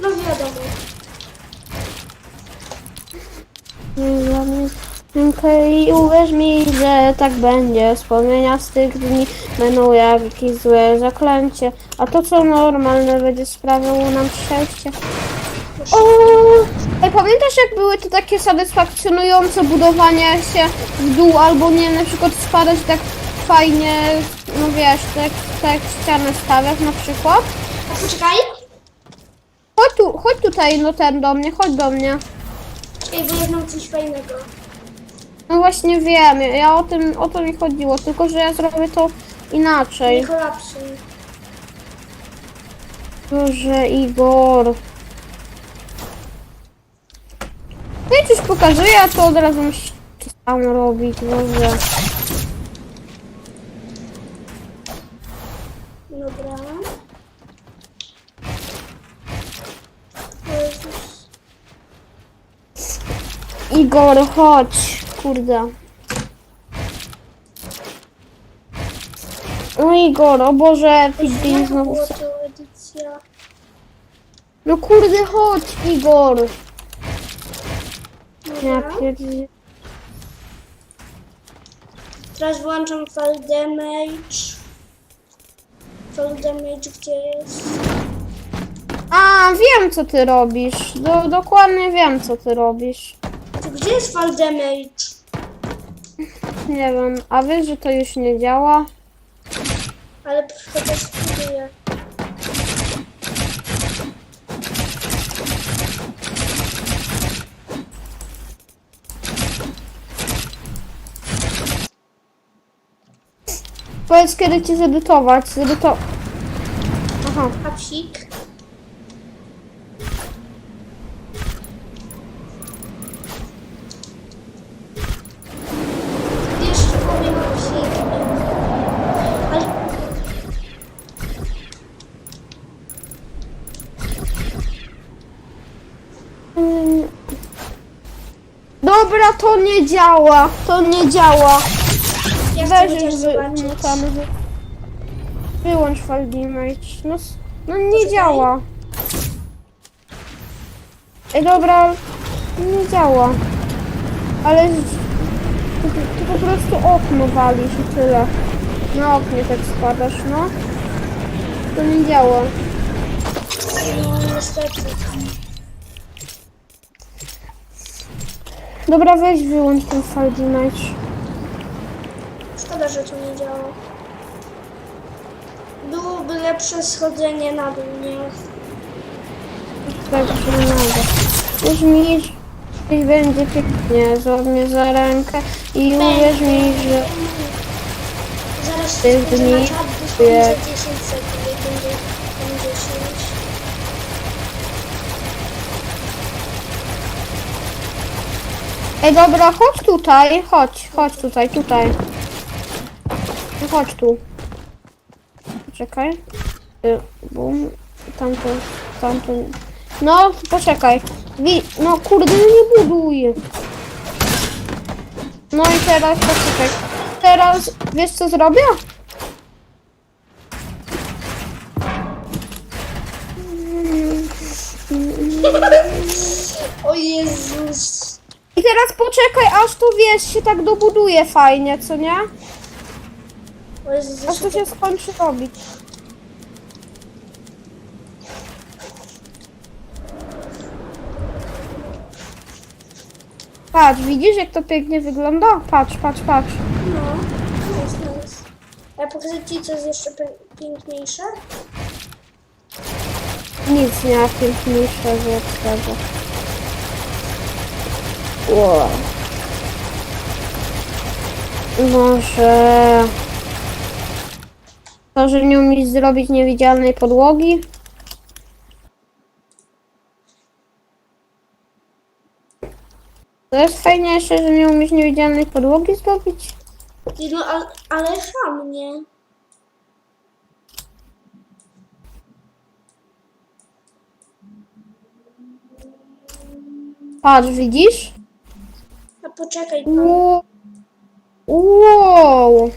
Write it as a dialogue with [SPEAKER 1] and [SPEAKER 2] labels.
[SPEAKER 1] No wiadomo.
[SPEAKER 2] Dla mnie Okej, uwierz mi, że tak będzie. Wspomnienia z tych dni będą jak jakieś złe zaklęcie, a to co normalne będzie sprawiało nam szczęście. O! Ej, pamiętasz jak były te takie satysfakcjonujące budowanie się w dół albo nie na przykład spadać tak fajnie, no wiesz, tak, tak ścianę stawiać na przykład?
[SPEAKER 1] A poczekaj.
[SPEAKER 2] Chodź tu, chodź tutaj, no ten do mnie, chodź do mnie.
[SPEAKER 1] Czekaj, bo ja znam coś fajnego.
[SPEAKER 2] No właśnie wiem, ja o tym, o to mi chodziło, tylko że ja zrobię to inaczej.
[SPEAKER 1] Nie kolapsuj.
[SPEAKER 2] Boże, Igor. No i coś pokazuje, a to od razu musi to samo robić, Boże.
[SPEAKER 1] Dobra. O Jezus.
[SPEAKER 2] Igor, chodź, kurde. No Igor, o Boże, Pidgin znowu...
[SPEAKER 1] edycja?
[SPEAKER 2] No kurde, chodź, Igor. Ja
[SPEAKER 1] Dobra.
[SPEAKER 2] pierdzie...
[SPEAKER 1] Teraz włączam fall damage. Fall damage gdzie jest?
[SPEAKER 2] A, wiem co ty robisz. Do, dokładnie wiem co ty robisz.
[SPEAKER 1] To gdzie jest fall damage?
[SPEAKER 2] Nie wiem, a wiesz, że to już nie działa?
[SPEAKER 1] Ale chociaż spróbuję.
[SPEAKER 2] Powiedz kiedy ci zedytować. Zedyto... Aha.
[SPEAKER 1] Hapsik. Jeszcze
[SPEAKER 2] Dobra, to nie działa. To nie działa.
[SPEAKER 1] ja
[SPEAKER 2] Weź już wy... tam wy... Wyłącz file damage. No, no nie działa. Ej, dobra. Nie działa. Ale... Ty, ty po prostu okno walisz i tyle. Na oknie tak spadasz, no. To nie działa.
[SPEAKER 1] No niestety.
[SPEAKER 2] Dobra, weź wyłącz ten file damage.
[SPEAKER 1] Szkoda, że to nie działa. Byłoby lepsze schodzenie na dół, nie?
[SPEAKER 2] Tak, że nie mogę. Uwierz mi, coś będzie pięknie. Złap mnie za rękę i uwierz mi, że...
[SPEAKER 1] Zaraz na
[SPEAKER 2] dni,
[SPEAKER 1] czat, dosłownie
[SPEAKER 2] wie-
[SPEAKER 1] za 10 sekund, będzie tam 10.
[SPEAKER 2] Ej, dobra, chodź tutaj, chodź, chodź tutaj, tutaj. No chodź tu. Poczekaj. Y, Bum, tamto, tamto. No, poczekaj. No kurde, no nie buduj. No i teraz, poczekaj. Teraz, wiesz co zrobię?
[SPEAKER 1] O Jezus!
[SPEAKER 2] Teraz poczekaj, aż to wiesz, się tak dobuduje fajnie, co nie?
[SPEAKER 1] O Jezus,
[SPEAKER 2] Aż to
[SPEAKER 1] jeszcze
[SPEAKER 2] się skończy robić. Patrz, widzisz jak to pięknie wygląda? Patrz, patrz, patrz.
[SPEAKER 1] No, jest nice. A ja pokażę Ci, co jest jeszcze pi- piękniejsze?
[SPEAKER 2] Nic nie ma piękniejszego od tego. Wow. Może... To, że nie umiesz zrobić niewidzialnej podłogi? To jest fajniejsze, że nie umiesz niewidzialnej podłogi zrobić?
[SPEAKER 1] Ty, No, ale, ale ham, nie?
[SPEAKER 2] Patrz, widzisz?
[SPEAKER 1] A poczekaj pan.
[SPEAKER 2] Wow. Wow.